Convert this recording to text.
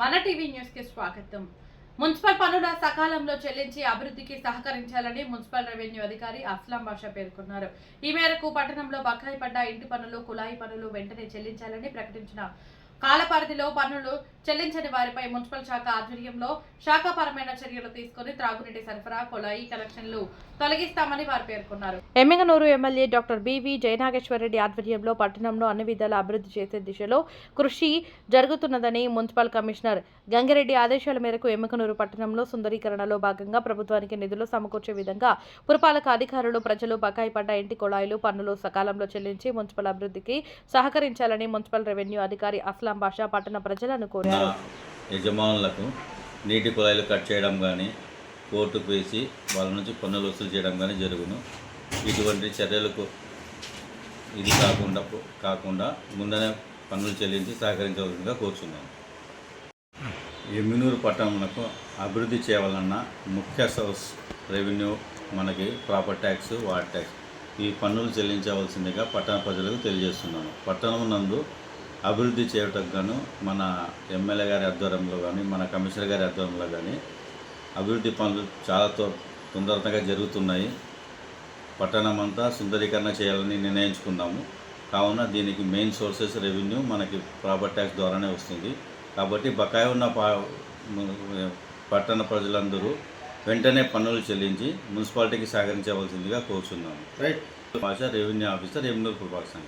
మన టీవీ న్యూస్కి స్వాగతం. మున్సిపల్ పనుల సకాలంలో చెల్లించి అభివృద్ధికి సహకరించాలని మున్సిపల్ రెవెన్యూ అధికారి అస్లాం బాషా పేర్కొన్నారు. ఈ మేరకు పట్టణంలో బకాయి పడ్డ ఇంటి పనులు కుళాయి పనులు వెంటనే చెల్లించాలని ప్రకటించిన కాలపరిధిలో పన్నులు చెల్లించని వారిపై మున్సిపల్ శాఖ ఆధ్వర్యంలో శాఖాపరమైన చర్యలు తీసుకుని త్రాగునీటి సరఫరా కొలాయి కనెక్షన్లు తొలగిస్తామని వారు పేర్కొన్నారు. Yemmiganur MLA doctor B V Jayanageswara Reddy ఆధ్వర్యంలో పట్టణంలో అన్ని విధాల అభివృద్ధి చేసే దిశలో కృషి జరుగుతున్నదని మున్సిపల్ కమిషనర్ గంగిరెడ్డి ఆదేశాల మేరకు ఎమ్మిగనూరు పట్టణంలో సుందరీకరణలో భాగంగా ప్రభుత్వానికి నిధులు సమకూర్చే విధంగా పురపాలక అధికారులు ప్రజలు బకాయి పడ్డ ఇంటి కుళాయిలు పన్నులు సకాలంలో చెల్లించి మున్సిపల్ అభివృద్ధికి సహకరించాలని మున్సిపల్ రెవెన్యూ అధికారి అస్లాం బాషా పట్టణ ప్రజలను కోరారు. యజమానులకు నీటి కుళాయిలు కట్ చేయడం కానీ కోర్టుకు వేసి వాళ్ళ నుంచి పన్నులు వసూలు చేయడం కానీ జరుగును. ఇటువంటి చర్యలకు ఇది కాకుండా కాకుండా ముందనే పన్నులు చెల్లించి సహకరించవలసిందిగా కోరుచున్నాను. ఎమ్మినూరు పట్టణంలో అభివృద్ధి చేయాలన్న ముఖ్య సోర్స్ రెవెన్యూ మనకి ప్రాపర్ ట్యాక్స్ వాటర్ ట్యాక్స్. ఈ పన్నులు చెల్లించవలసిందిగా పట్టణ ప్రజలకు తెలియజేస్తున్నాను. పట్టణం నందు అభివృద్ధి చేయటం గాను మన ఎమ్మెల్యే గారి ఆధ్వర్యంలో కానీ మన కమిషనర్ గారి ఆధ్వర్యంలో కానీ అభివృద్ధి పనులు చాలా తొ- తొందరగా జరుగుతున్నాయి. పట్టణం అంతా సుందరీకరణ చేయాలని నిర్ణయించుకున్నాము. కావున దీనికి మెయిన్ సోర్సెస్ రెవెన్యూ మనకి ప్రాపర్ ట్యాక్స్ ద్వారానే వస్తుంది. కాబట్టి బకాయి ఉన్న పా పట్టణ ప్రజలందరూ వెంటనే పన్నులు చెల్లించి మున్సిపాలిటీకి సహకరించవలసిందిగా కోరుచున్నాము. రైట్. భాష రెవెన్యూ ఆఫీసర్ ఎమ్నూరు పురపాలక సంఘం.